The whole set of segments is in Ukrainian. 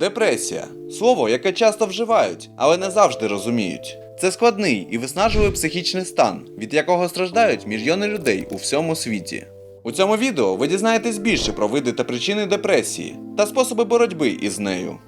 Депресія слово, яке часто вживають, але не завжди розуміють. Це складний і виснажливий психічний стан, від якого страждають мільйони людей у всьому світі. У цьому відео ви дізнаєтесь більше про види та причини депресії та способи боротьби із нею.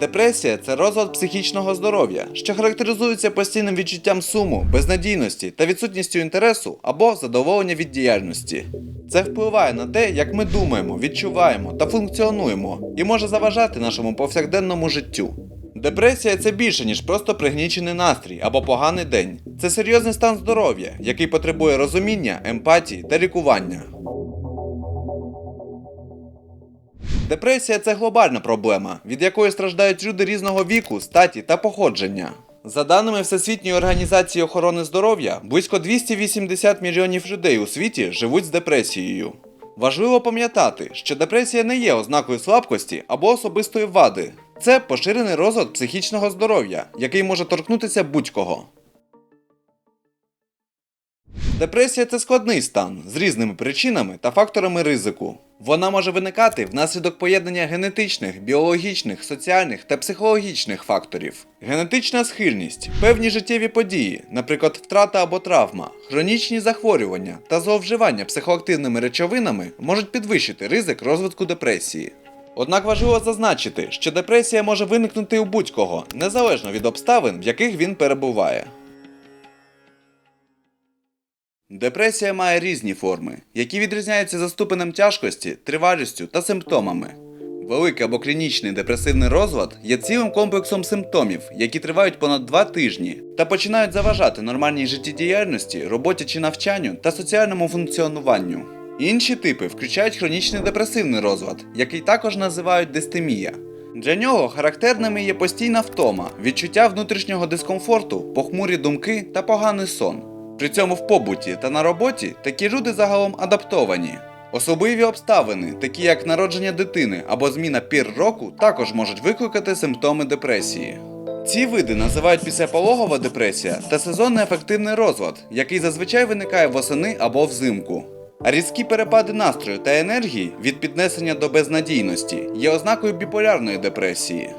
Депресія це розлад психічного здоров'я, що характеризується постійним відчуттям суму, безнадійності та відсутністю інтересу або задоволення від діяльності. Це впливає на те, як ми думаємо, відчуваємо та функціонуємо, і може заважати нашому повсякденному життю. Депресія це більше, ніж просто пригнічений настрій або поганий день. Це серйозний стан здоров'я, який потребує розуміння, емпатії та лікування. Депресія це глобальна проблема, від якої страждають люди різного віку, статі та походження. За даними Всесвітньої організації охорони здоров'я, близько 280 мільйонів людей у світі живуть з депресією. Важливо пам'ятати, що депресія не є ознакою слабкості або особистої вади. Це поширений розлад психічного здоров'я, який може торкнутися будь-кого. Депресія це складний стан з різними причинами та факторами ризику. Вона може виникати внаслідок поєднання генетичних, біологічних, соціальних та психологічних факторів. Генетична схильність, певні життєві події, наприклад, втрата або травма, хронічні захворювання та зловживання психоактивними речовинами можуть підвищити ризик розвитку депресії. Однак важливо зазначити, що депресія може виникнути у будь-кого, незалежно від обставин, в яких він перебуває. Депресія має різні форми, які відрізняються за ступенем тяжкості, тривалістю та симптомами. Великий або клінічний депресивний розлад є цілим комплексом симптомів, які тривають понад 2 тижні та починають заважати нормальній життєдіяльності, роботі чи навчанню та соціальному функціонуванню. Інші типи включають хронічний депресивний розлад, який також називають дистемія. Для нього характерними є постійна втома, відчуття внутрішнього дискомфорту, похмурі думки та поганий сон. При цьому в побуті та на роботі такі люди загалом адаптовані. Особливі обставини, такі як народження дитини або зміна пір року, також можуть викликати симптоми депресії. Ці види називають післяпологова депресія та сезонний ефективний розлад, який зазвичай виникає восени або взимку. А різкі перепади настрою та енергії від піднесення до безнадійності є ознакою біполярної депресії.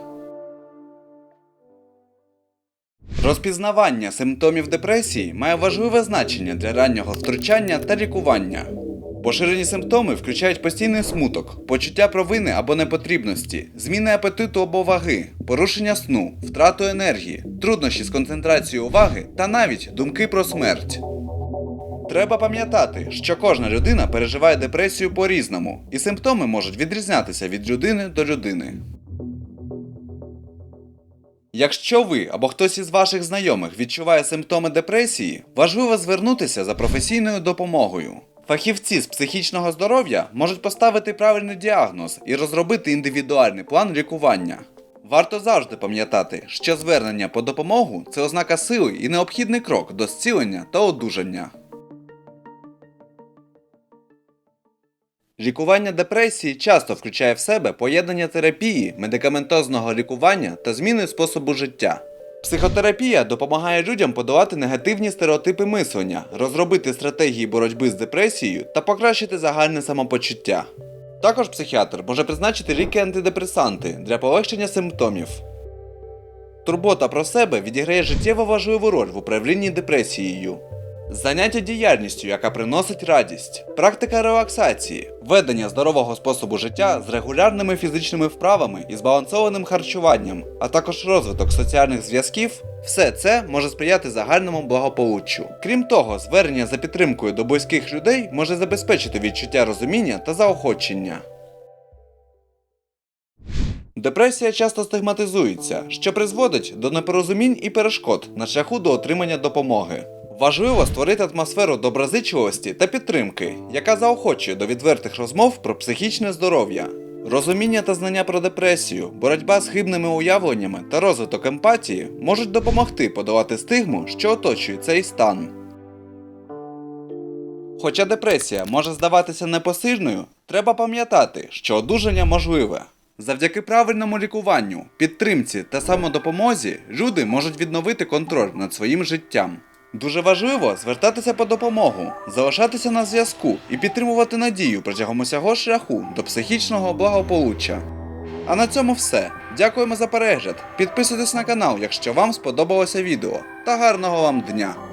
Розпізнавання симптомів депресії має важливе значення для раннього втручання та лікування. Поширені симптоми включають постійний смуток, почуття провини або непотрібності, зміни апетиту або ваги, порушення сну, втрату енергії, труднощі з концентрацією уваги та навіть думки про смерть. Треба пам'ятати, що кожна людина переживає депресію по-різному, і симптоми можуть відрізнятися від людини до людини. Якщо ви або хтось із ваших знайомих відчуває симптоми депресії, важливо звернутися за професійною допомогою. Фахівці з психічного здоров'я можуть поставити правильний діагноз і розробити індивідуальний план лікування. Варто завжди пам'ятати, що звернення по допомогу це ознака сили і необхідний крок до зцілення та одужання. Лікування депресії часто включає в себе поєднання терапії, медикаментозного лікування та зміни способу життя. Психотерапія допомагає людям подолати негативні стереотипи мислення, розробити стратегії боротьби з депресією та покращити загальне самопочуття. Також психіатр може призначити ліки-антидепресанти для полегшення симптомів. Турбота про себе відіграє життєво важливу роль в управлінні депресією. Заняття діяльністю, яка приносить радість, практика релаксації, ведення здорового способу життя з регулярними фізичними вправами і збалансованим харчуванням, а також розвиток соціальних зв'язків, все це може сприяти загальному благополуччю. Крім того, звернення за підтримкою до близьких людей може забезпечити відчуття розуміння та заохочення. Депресія часто стигматизується, що призводить до непорозумінь і перешкод на шляху до отримання допомоги. Важливо створити атмосферу доброзичливості та підтримки, яка заохочує до відвертих розмов про психічне здоров'я. Розуміння та знання про депресію, боротьба з хибними уявленнями та розвиток емпатії можуть допомогти подолати стигму, що оточує цей стан. Хоча депресія може здаватися непосильною, треба пам'ятати, що одужання можливе. Завдяки правильному лікуванню, підтримці та самодопомозі люди можуть відновити контроль над своїм життям. Дуже важливо звертатися по допомогу, залишатися на зв'язку і підтримувати надію протягом усього шляху до психічного благополуччя. А на цьому все. Дякуємо за перегляд. Підписуйтесь на канал, якщо вам сподобалося відео. Та гарного вам дня!